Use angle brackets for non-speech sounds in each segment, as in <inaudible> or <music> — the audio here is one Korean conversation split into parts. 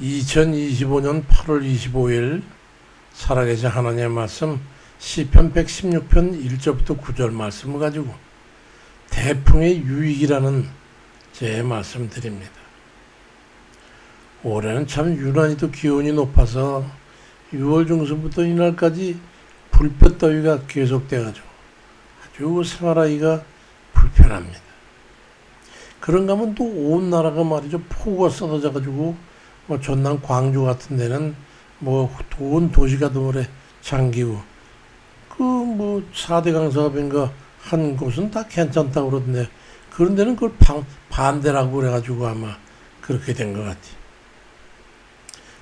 2025년 8월 25일 살아계신 하나님의 말씀 시편 116편 1절부터 9절 말씀을 가지고 태풍의 유익이라는 제 말씀 드립니다. 올해는 참 유난히도 기온이 높아서 6월 중순부터 이날까지 불볕 더위가 계속돼가지고 아주 생활하기가 불편합니다. 그런가 하면 또 온 나라가 말이죠 폭우가 쏟아져가지고 뭐 전남 광주 같은 데는 뭐온 도시가 도물에 잠기고 그뭐 4대 강 사업인가 한 곳은 다 괜찮다고 그러던데 그런 데는 그걸 방, 반대라고 그래가지고 아마 그렇게 된 것 같아.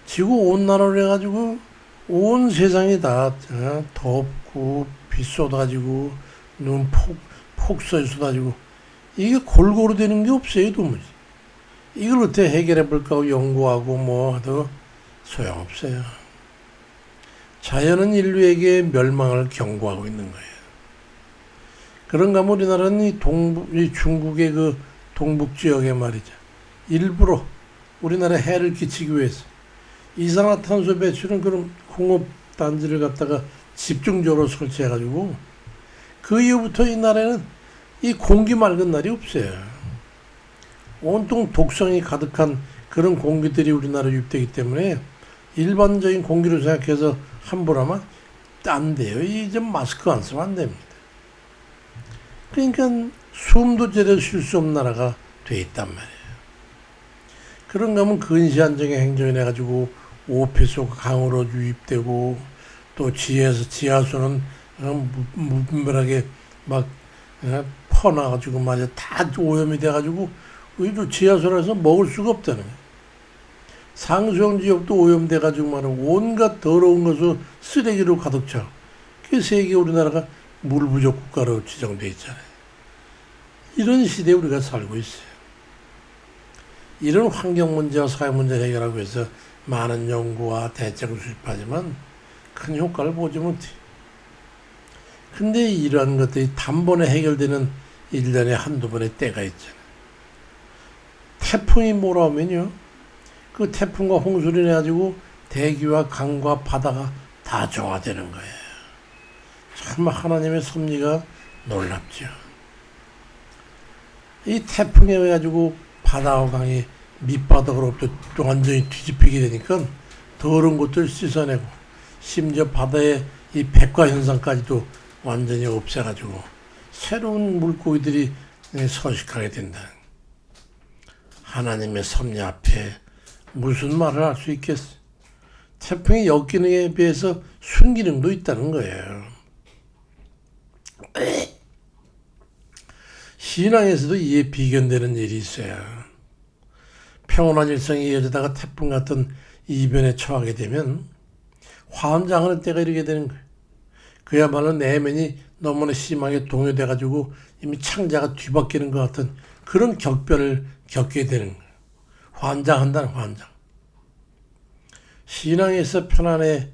지구 온난화를 해가지고 온 세상이 다 어, 덥고 비 쏟아지고 눈 폭 폭설 쏟아지고 이게 골고루 되는 게 없어요 도무지. 이걸 어떻게 해결해 볼까 하고 연구하고 뭐 해도 소용없어요. 자연은 인류에게 멸망을 경고하고 있는 거예요. 그런가 하면 우리나라는 이 동북, 이 중국의 그 동북 지역에 말이죠. 일부러 우리나라에 해를 끼치기 위해서 이산화탄소 배출은 그런 공업 단지를 갖다가 집중적으로 설치해가지고 그 이후부터 이 나라에는 이 공기 맑은 날이 없어요. 온통 독성이 가득한 그런 공기들이 우리나라에 유입되기 때문에 일반적인 공기로 생각해서 함부로 하면 안 돼요. 이제 마스크 안 쓰면 안 됩니다. 그러니까 숨도 제대로 쉴 수 없는 나라가 돼 있단 말이에요. 그런가 하면 근시안정의 행정이 해가지고 오피스가 강으로 유입되고 또 지하에서 지하수는 어, 무- 무분별하게 막 어, 퍼나가지고 말이야 다 오염이 돼가지고 우리도 지하수라서 먹을 수가 없다는 거예요. 상수형 지역도 오염돼가지고 말이야 온갖 더러운 것을 쓰레기로 가득 차. 그 세계 우리나라가 물 부족 국가로 지정돼 있잖아요. 이런 시대에 우리가 살고 있어요. 이런 환경 문제와 사회 문제를 해결하기 위해서 많은 연구와 대책을 수립하지만 큰 효과를 보지 못해. 근데 이러한 것들이 단번에 해결되는 일년에 한두 번의 때가 있잖아요. 태풍이 몰아오면요. 그 태풍과 홍수를 해가지고 대기와 강과 바다가 다 정화되는 거예요. 참 하나님의 섭리가 놀랍죠. 이 태풍에 의해 가지고 바다와 강이 밑바닥으로 또 완전히 뒤집히게 되니까 더러운 것들 씻어내고 심지어 바다의 이 백과 현상까지도 완전히 없애가지고 새로운 물고기들이 서식하게 된다. 하나님의 섭리 앞에 무슨 말을 할 수 있겠어? 태풍의 역기능에 비해서 순기능도 있다는 거예요. <clears throat> 신앙에서도 이에 비견되는 일이 있어요. 평온한 일상이 이어지다가 태풍 같은 이변에 처하게 되면 환장하는 때가 이르게 되는 거예요. 그야말로 내면이 너무나 심하게 동요돼가지고 이미 창자가 뒤바뀌는 것 같은 그런 격변을 겪게 되는 거예요. 환장한다는 환장. 신앙에서 편안해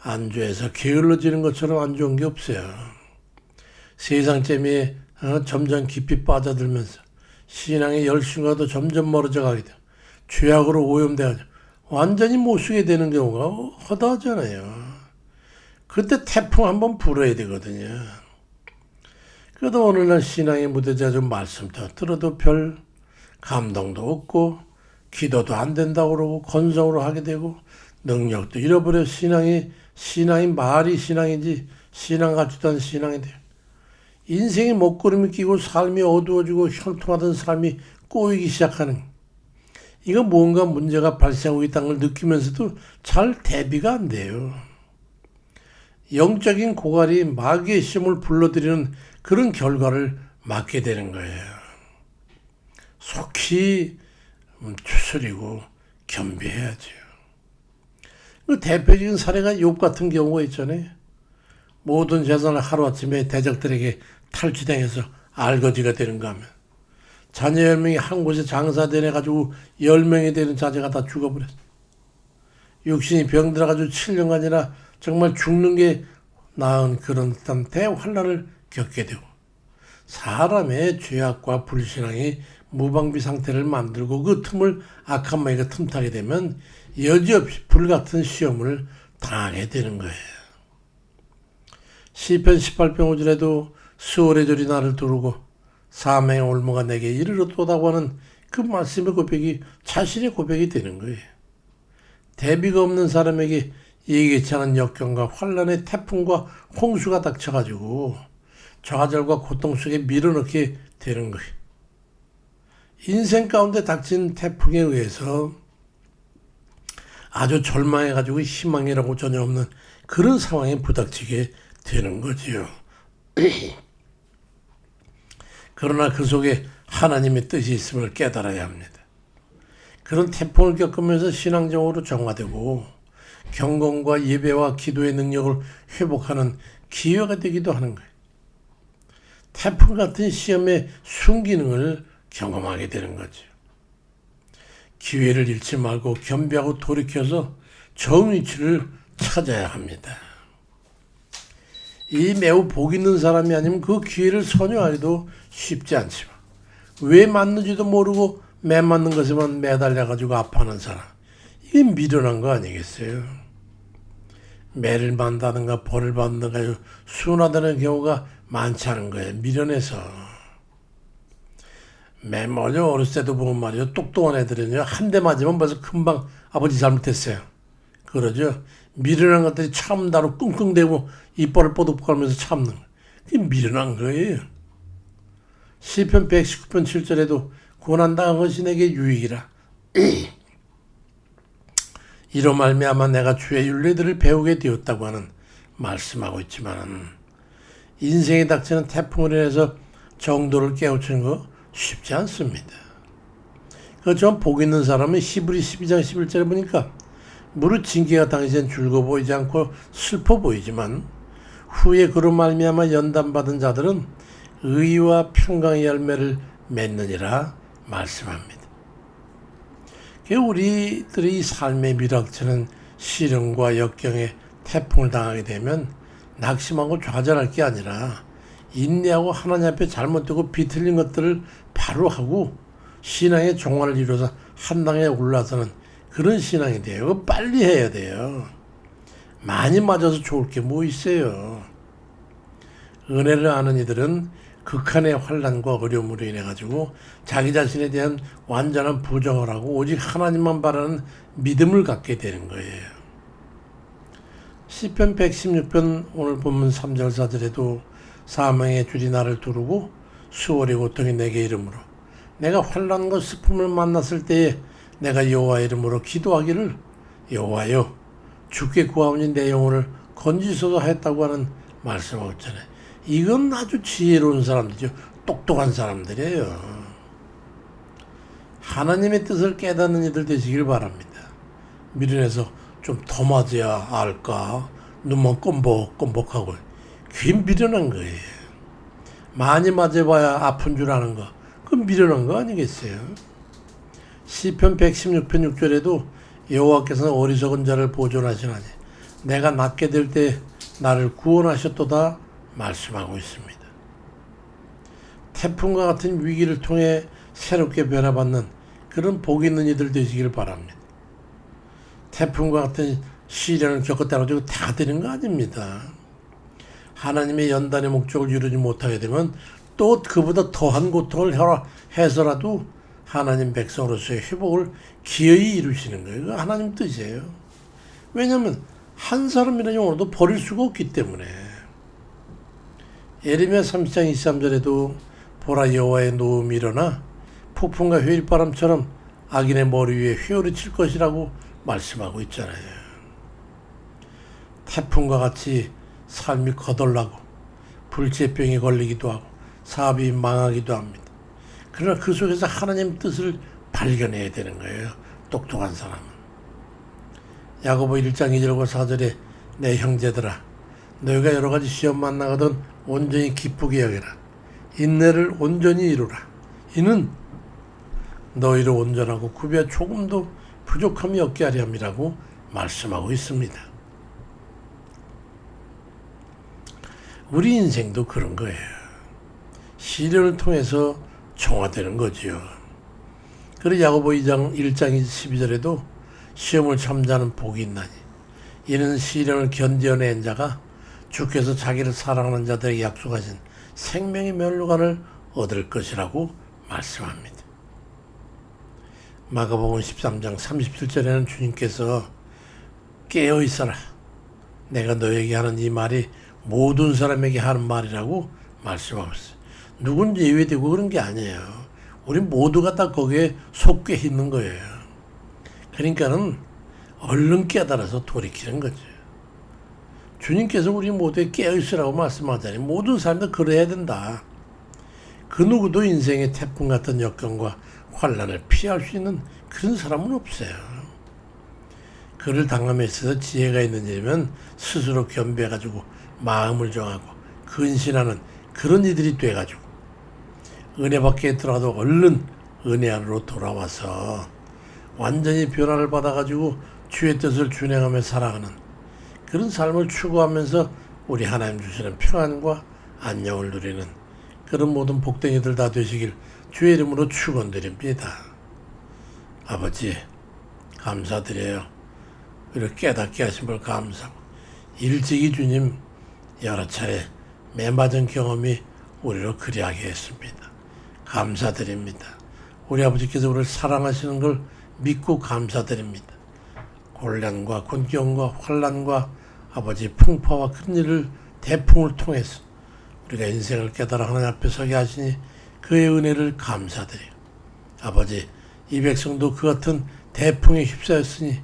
안주해서 게을러지는 것처럼 안 좋은 게 없어요. 세상 재미에 어, 점점 깊이 빠져들면서 신앙의 열심과도 점점 멀어져 가게 돼. 죄악으로 오염돼가지고 완전히 못 쓰게 되는 경우가 허다하잖아요. 그때 태풍 한번 불어야 되거든요. 그래도 오늘날 신앙의 무대자 좀 말씀도 들어도 별 감동도 없고 기도도 안 된다고 그러고 건성으로 하게 되고 능력도 잃어버려 신앙이 신앙이 말이 신앙이지 신앙 같지도 않은 신앙이 돼요. 인생의 먹구름이 끼고 삶이 어두워지고 혈통하던 삶이 꼬이기 시작하는 이거 뭔가 문제가 발생하고 있다는 걸 느끼면서도 잘 대비가 안 돼요. 영적인 고갈이 마귀의 시험을 불러들이는 그런 결과를 맞게 되는 거예요. 속히 추스리고 겸비해야죠. 그 대표적인 사례가 욥 같은 경우가 있잖아요. 모든 재산을 하루아침에 대적들에게 탈취당해서 알거지가 되는가 하면 자녀 10명이 한 곳에 장사되내 가지고 10명이 되는 자제가 다 죽어버렸어. 육신이 병들어가지고 7년간이나 정말 죽는 게 나은 그런 듯한 대환란을 겪게 되고 사람의 죄악과 불신앙이 무방비 상태를 만들고 그 틈을 악한 마귀가 틈타게 되면 여지없이 불같은 시험을 당하게 되는 거예요. 시편 18편 5절에도 수월의 절이 나를 두르고 사명의 올무가 내게 이르렀도다고 하는 그 말씀의 고백이 자신의 고백이 되는 거예요. 대비가 없는 사람에게 예기치 않은 역경과 환란의 태풍과 홍수가 닥쳐가지고 좌절과 고통 속에 밀어넣게 되는 거예요. 인생 가운데 닥친 태풍에 의해서 아주 절망해가지고 희망이라고 전혀 없는 그런 상황에 부닥치게 되는 거지요. <clears throat> 그러나 그 속에 하나님의 뜻이 있음을 깨달아야 합니다. 그런 태풍을 겪으면서 신앙적으로 정화되고 경건과 예배와 기도의 능력을 회복하는 기회가 되기도 하는 거예요. 태풍 같은 시험의 순기능을 경험하게 되는 거죠. 기회를 잃지 말고 겸비하고 돌이켜서 정 위치를 찾아야 합니다. 이 매우 복 있는 사람이 아니면 그 기회를 선여하기도 쉽지 않지만 왜 맞는지도 모르고 매 맞는 것에만 매달려 가지고 아파하는 사람 이게 미련한 거 아니겠어요? 매를 만다든가 벌을 받는가 순화되는 경우가 많지 않은 거예요. 미련해서. 매 먼저 어렸을 때도 보면 말이죠. 똑똑한 애들은요. 한 대 맞으면 벌써 금방 아버지 잘못했어요. 그러죠. 미련한 것들이 참다로 끙끙대고 이빨을 뽀득뽀하면서 참는 거예요. 그게 미련한 거예요. 시편 119편 7절에도 고난당한 것이 내게 유익이라. <clears throat> 이로 말미암아 내가 주의 윤례들을 배우게 되었다고 하는 말씀하고 있지만 인생에 닥치는 태풍을 인해서 정도를 깨우치는 거 쉽지 않습니다. 그좀 복 있는 사람은 히브리 12장 11절에 보니까 무릇 징계가 당시엔 즐거 보이지 않고 슬퍼 보이지만 후에 그로 말미암아 연단받은 자들은 의와 평강의 열매를 맺느니라 말씀합니다. 우리들의 삶의 미락처는 시련과 역경에 태풍을 당하게 되면 낙심하고 좌절할 게 아니라 인내하고 하나님 앞에 잘못되고 비틀린 것들을 바로 하고 신앙의 종말을 이루어서 한 당에 올라서는 그런 신앙이 돼요. 빨리 해야 돼요. 많이 맞아서 좋을 게 뭐 있어요. 은혜를 아는 이들은 극한의 환란과 어려움으로 인해 가지고 자기 자신에 대한 완전한 부정을 하고 오직 하나님만 바라는 믿음을 갖게 되는 거예요. 시편 116편 오늘 보면 3절 4절에도 사망의 줄이 나를 두르고 수월의 고통이 내게 이름으로 내가 환란과 슬픔을 만났을 때에 내가 여호와 이름으로 기도하기를 여호와여 주께 구하오니 내 영혼을 건지소서 했다고 하는 말씀하고 있잖아요. 이건 아주 지혜로운 사람들이죠. 똑똑한 사람들이에요. 하나님의 뜻을 깨닫는 이들 되시길 바랍니다. 미련해서 좀 더 맞아야 알까? 눈만 껌벅껌벅하고 그게 미련한 거예요. 많이 맞아봐야 아픈 줄 아는 거. 그건 미련한 거 아니겠어요? 시편 116편 6절에도 여호와께서는 어리석은 자를 보존하시나니 내가 낫게 될 때 나를 구원하셨도다 말씀하고 있습니다. 태풍과 같은 위기를 통해 새롭게 변화받는 그런 복 있는 이들 되시길 바랍니다. 태풍과 같은 시련을 겪었다고 다 되는 거 아닙니다. 하나님의 연단의 목적을 이루지 못하게 되면 또 그보다 더한 고통을 해서라도 하나님 백성으로서의 회복을 기어이 이루시는 거예요. 하나님 뜻이에요. 왜냐하면 한 사람이라는 영혼도 버릴 수가 없기 때문에. 예레미야 30장 23절에도 보라 여호와의 노음이 일어나 폭풍과 회일바람처럼 악인의 머리 위에 휘어를 칠 것이라고 말씀하고 있잖아요. 태풍과 같이 삶이 거덜나고 불치병이 걸리기도 하고 사업이 망하기도 합니다. 그러나 그 속에서 하나님 뜻을 발견해야 되는 거예요. 똑똑한 사람은. 야고보 1장 2절과 4절에 내 형제들아 너희가 여러 가지 시험 만나거든 온전히 기쁘게 여겨라. 인내를 온전히 이루라. 이는 너희를 온전하고 구비와 조금도 부족함이 없게 하려 함이라고 말씀하고 있습니다. 우리 인생도 그런 거예요. 시련을 통해서 정화되는 거지요. 그래 야고보 2장 1장 12절에도 시험을 참자는 복이 있나니 이는 시련을 견뎌낸 자가 주께서 자기를 사랑하는 자들에게 약속하신 생명의 면류관을 얻을 것이라고 말씀합니다. 마가복음 13장 37절에는 주님께서 깨어 있어라. 내가 너에게 하는 이 말이 모든 사람에게 하는 말이라고 말씀하고 있어요. 누군 예외되고 그런 게 아니에요. 우리 모두가 다 거기에 속해 있는 거예요. 그러니까는 얼른 깨달아서 돌이키는 거죠. 주님께서 우리 모두에 깨어있으라고 말씀하자니 모든 사람들 그래야 된다. 그 누구도 인생의 태풍 같은 역경과 환란을 피할 수 있는 그런 사람은 없어요. 그를 당함에 있어서 지혜가 있는 일이면 스스로 겸비해가지고 마음을 정하고 근신하는 그런 이들이 돼가지고 은혜 밖에 들어가도 얼른 은혜 안으로 돌아와서 완전히 변화를 받아가지고 주의 뜻을 준행하며 살아가는 그런 삶을 추구하면서 우리 하나님 주시는 평안과 안녕을 누리는 그런 모든 복댕이들 다 되시길 주의 이름으로 축원드립니다. 아버지 감사드려요. 우리를 깨닫게 하신 걸 감사하고 일찍이 주님 여러 차례 매맞은 경험이 우리를 그리하게 했습니다. 감사드립니다. 우리 아버지께서 우리를 사랑하시는 걸 믿고 감사드립니다. 곤란과 곤경과 환란과 아버지 풍파와 큰 일을 대풍을 통해서 우리가 인생을 깨달아 하나님 앞에 서게 하시니 그의 은혜를 감사드려요. 아버지 이 백성도 그 같은 대풍에 휩싸였으니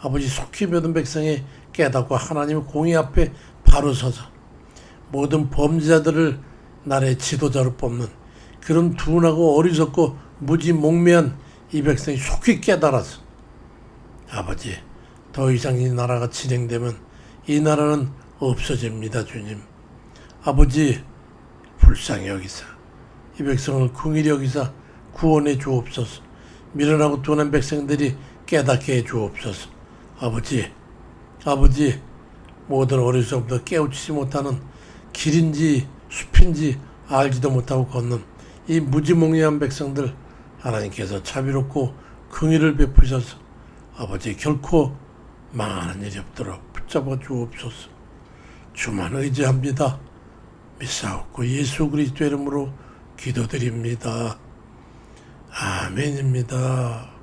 아버지 속히 며든 백성의 깨닫고 하나님의 공의 앞에 바로 서서 모든 범죄자들을 나라의 지도자로 뽑는 그런 둔하고 어리석고 무지몽매한 이 백성이 속히 깨달아서 아버지 더 이상 이 나라가 진행되면 이 나라는 없어집니다 주님. 아버지 불쌍히 여기사. 이 백성을 궁일히 여기사 구원해 주옵소서. 미련하고 둔한 백성들이 깨닫게 해 주옵소서. 아버지 아버지 모든 어리석음도 깨우치지 못하는 길인지 숲인지 알지도 못하고 걷는 이 무지몽리한 백성들 하나님께서 자비롭고 긍휼을 베푸셔서 아버지 결코 망하는 일이 없도록 붙잡아 주옵소서. 주만 의지합니다. 믿사옵고 예수 그리스도 이름으로 기도드립니다. 아멘입니다.